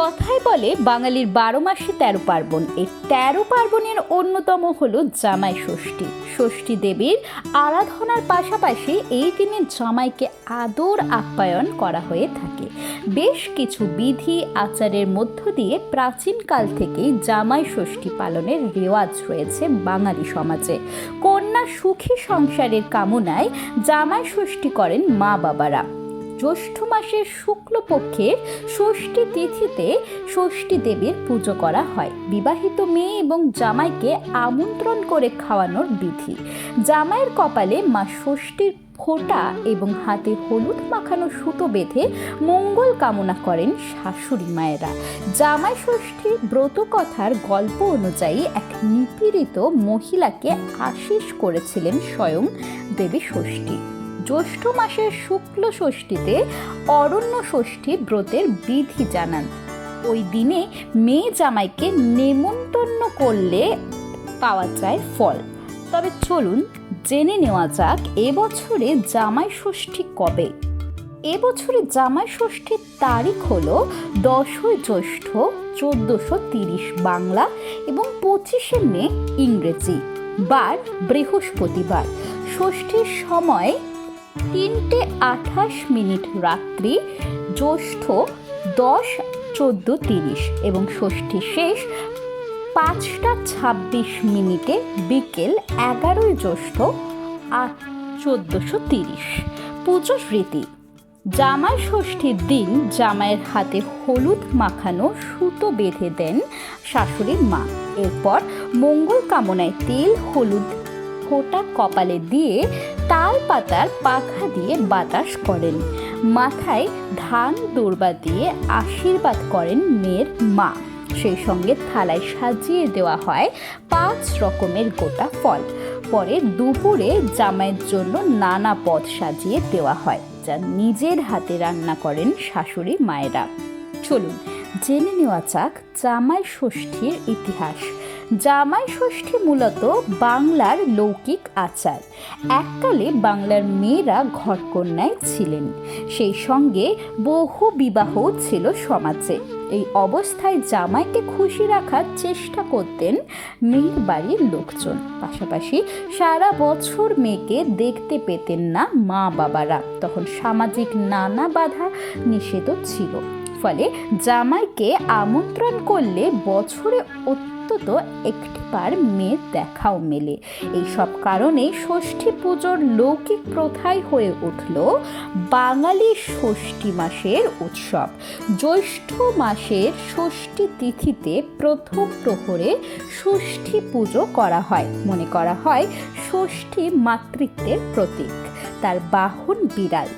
কথায় বলে বাঙালির বারো মাসে তেরো পার্বণ। এই তেরো পার্বণের অন্যতম হলো জামাই ষষ্ঠী। ষষ্ঠী দেবীর আরাধনার পাশাপাশি এই দিনে জামাইকে আদর আপ্যায়ন করা হয়ে থাকে। বেশ কিছু বিধি আচারের মধ্য দিয়ে প্রাচীনকাল থেকেই জামাই ষষ্ঠী পালনের রেওয়াজ রয়েছে বাঙালি সমাজে। কন্যা সুখী সংসারের কামনায় জামাই ষষ্ঠী করেন মা বাবারা জ্যৈষ্ঠ মাসের শুক্লপক্ষের ষষ্ঠী তিথিতে ষষ্ঠী দেবীর পুজো করা হয়। বিবাহিত মেয়ে এবং জামাইকে আমন্ত্রণ করে খাওয়ানোর বিধি। জামাইয়ের কপালে মা ষষ্ঠীর ফোঁটা এবং হাতে হলুদ মাখানো সুতো বেঁধে মঙ্গল কামনা করেন শাশুড়ি মায়েরা। জামাই ষষ্ঠীর ব্রত কথার গল্প অনুযায়ী এক নিপীড়িত মহিলাকে আশিস করেছিলেন স্বয়ং দেবী ষষ্ঠী। জ্যৈষ্ঠ মাসের শুক্ল ষষ্ঠীতে অরণ্য ষষ্ঠী ব্রতের বিধি জানান। ওই দিনে মেয়ে জামাইকে নেমন্তন্ন করলে পাওয়া যায় ফল। তবে চলুন জেনে নেওয়া যাক এবছরে জামাই ষষ্ঠী কবে। এবছরে জামাই ষষ্ঠীর তারিখ হলো দশই জ্যৈষ্ঠ চোদ্দোশো তিরিশ বাংলা এবং পঁচিশে মে ইংরেজি। বার বৃহস্পতিবার। ষষ্ঠীর সময় তিনটে আঠাশ মিনিট রাত্রি, জ্যৈষ্ঠ দশ, চোদ্দ, তিরিশ এবং ষষ্ঠী শেষ পাঁচটা ছাব্বিশ মিনিটে বিকেল এগারোই জ্যৈষ্ঠ আট, চোদ্দোশো তিরিশ। পুজো স্মৃতি জামাই ষষ্ঠীর দিন জামাইয়ের হাতে হলুদ মাখানো সুতো বেঁধে দেন শাশুড়ির মা। এরপর মঙ্গল কামনায় তেল, হলুদ ফোটা কপালে দিয়ে তাল পাতার পাখা দিয়ে বাতাস করেন। মাথায় ধান দৌড়বা দিয়ে আশীর্বাদ করেন মেয়ের মা। সেই সঙ্গে থালায় সাজিয়ে দেওয়া হয় পাঁচ রকমের গোটা ফল। পরে দুপুরে জামাইয়ের জন্য নানা পদ সাজিয়ে দেওয়া হয়, যা নিজের হাতে রান্না করেন শাশুড়ি মায়েরা। চলুন, জেনে নেওয়া যাক জামাই ষষ্ঠীর ইতিহাস। জামাই ষষ্ঠী মূলত বাংলার লৌকিক আচার। এককালে বাংলার মেয়েরা ঘরকন্যায় ছিলেন। সেই সঙ্গে বহু বিবাহ ছিল সমাজে। এই অবস্থায় জামাইকে খুশি রাখার চেষ্টা করতেন মেয়ের বাড়ির লোকজন। পাশাপাশি সারা বছর মেয়েকে দেখতে পেতেন না মা বাবারা। তখন সামাজিক নানা বাধা নিষেধ ছিল। ফলে জামাইকে আমন্ত্রণ করলে বছরে অত্যন্ত একটিবার মেয়ের দেখাও মেলে। এই সব কারণে ষষ্ঠী পুজোর লৌকিক প্রথাই হয়ে উঠল বাঙালি ষষ্ঠী মাসের উৎসব। জ্যৈষ্ঠ মাসের ষষ্ঠী তিথিতে প্রথম প্রহরে ষষ্ঠী পুজো করা হয়। মনে করা হয় ষষ্ঠী মাতৃত্বের প্রতীক। তার বাহন বিড়াল।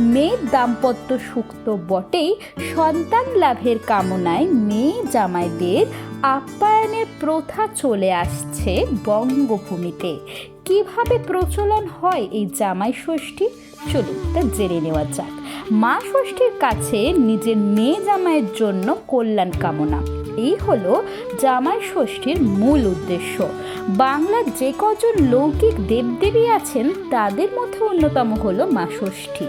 মেয়ের দাম্পত্য সুক্ত বটেই, সন্তান লাভের কামনায় মেয়ে জামাইদের আপ্যায়নের প্রথা চলে আসছে বঙ্গভূমিতে। কীভাবে প্রচলন হয় এই জামাই ষষ্ঠী? চলুন তা জেনে নেওয়া যাক। মা ষষ্ঠীর কাছে নিজের মেয়ে জামাইয়ের জন্য কল্যাণ কামনা। এই হলো জামাই ষষ্ঠীর মূল উদ্দেশ্য। বাংলার যে কজন লৌকিক দেবদেবী আছেন, তাদের মধ্যে অন্যতম হলো মা ষষ্ঠী।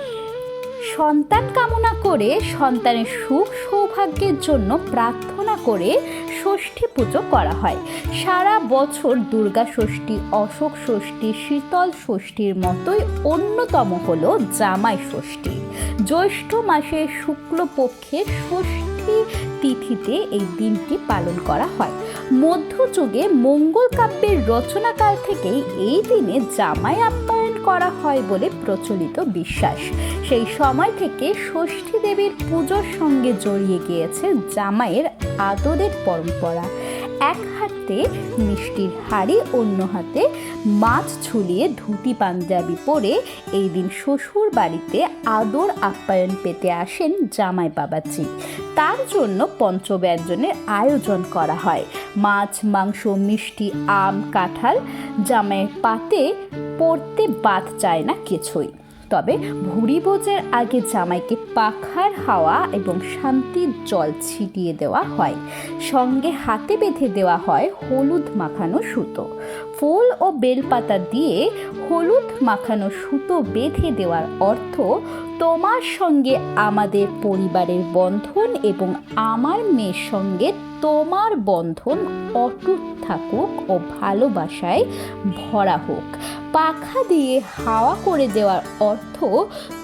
সন্তান কামনা করে সন্তানের সুখ সৌভাগ্যের জন্য প্রার্থনা করে ষষ্ঠী পুজো করা হয়। সারা বছর দুর্গা ষষ্ঠী, অশোক ষষ্ঠী, শীতল ষষ্ঠীর মতোই অন্যতম হলো জামাই ষষ্ঠী। জ্যৈষ্ঠ মাসের শুক্লপক্ষের ষষ্ঠী তিথিতে এই দিনটি পালন করা হয়। মধ্যযুগে মঙ্গল কাব্যের রচনাকাল থেকেই এই দিনে জামাই আপ্যায়ন করা হয় বলে প্রচলিত বিশ্বাস। সেই সময় থেকে ষষ্ঠী দেবীর পুজোর সঙ্গে জড়িয়ে গিয়েছে জামাইয়ের আদরের পরম্পরা। এক হাতে মিষ্টির হাড়ি, অন্য হাতে মাছ ঝুলিয়ে ধুতি পাঞ্জাবি পরে এই দিন শ্বশুর বাড়িতে আদর আপ্যায়ন পেতে আসেন জামাই বাবাজি। তার জন্য পঞ্চব্যঞ্জনের আয়োজন করা হয়। মাছ, মাংস, মিষ্টি, আম, কাঁঠাল জামাইয়ের পাতে পড়তে বাদ চায় না কিছুই। তবে ভুরিভোজের আগে জামাইকে পাখার হাওয়া এবং শান্তির জল ছিটিয়ে দেওয়া হয়। সঙ্গে হাতে বেঁধে দেওয়া হয় হলুদ মাখানো সুতো। ফুল ও বেলপাতা দিয়ে হলুদ মাখানো সুতো বেঁধে দেওয়ার অর্থ তোমার সঙ্গে আমাদের পরিবারের বন্ধন এবং আমার মেয়ের সঙ্গে তোমার বন্ধন অটুট থাকুক ও ভালোবাসায় ভরা হোক। পাখা দিয়ে হাওয়া করে দেওয়ার অর্থ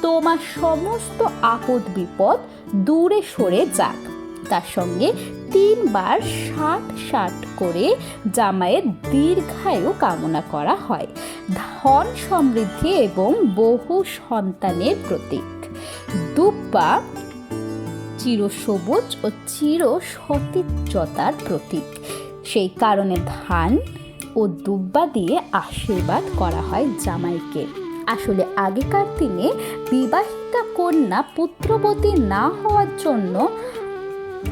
তোমার সমস্ত আপদ বিপদ দূরে সরে যাক। তার সঙ্গে তিনবার ষাট ষাট করে জামাইয়ের দীর্ঘায়ু কামনা করা হয়। ধন সমৃদ্ধি এবং বহু সন্তানের প্রতীক। দুব্বা চিরসবুজ ও চির সতীর্যতার প্রতীক। সেই কারণে ধান ও দুব্বা দিয়ে আশীর্বাদ করা হয় জামাইকে। আসলে আগেকার দিনে বিবাহিতা কন্যা পুত্রবতী না হওয়ার জন্য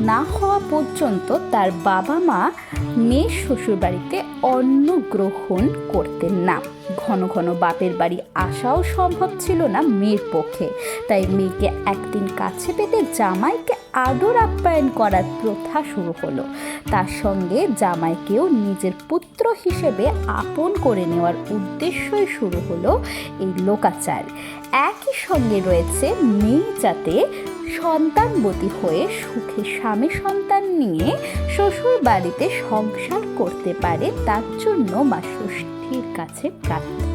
না হওয়া পর্যন্ত তার বাবা মা মেয়ের শ্বশুরবাড়িতে অন্ন গ্রহণ করতেন না। ঘন ঘন বাপের বাড়ি আসাও সম্ভব ছিল না মেয়ের পক্ষে। তাই মেয়েকে একদিন কাছে পেতে জামাইকে আদর আপ্যায়ন করার প্রথা শুরু হলো। তার সঙ্গে জামাইকেও নিজের পুত্র হিসেবে আপন করে নেওয়ার উদ্দেশ্যই শুরু হলো এই লোকাচার। একই সঙ্গে রয়েছে মেয়ে যাতে সন্তানবতী হয়ে সুখে স্বামী সন্তান নিয়ে শ্বশুর বাড়িতে সংসার করতে পারে, তার জন্য মা ষষ্ঠীর কাছে প্রার্থনা।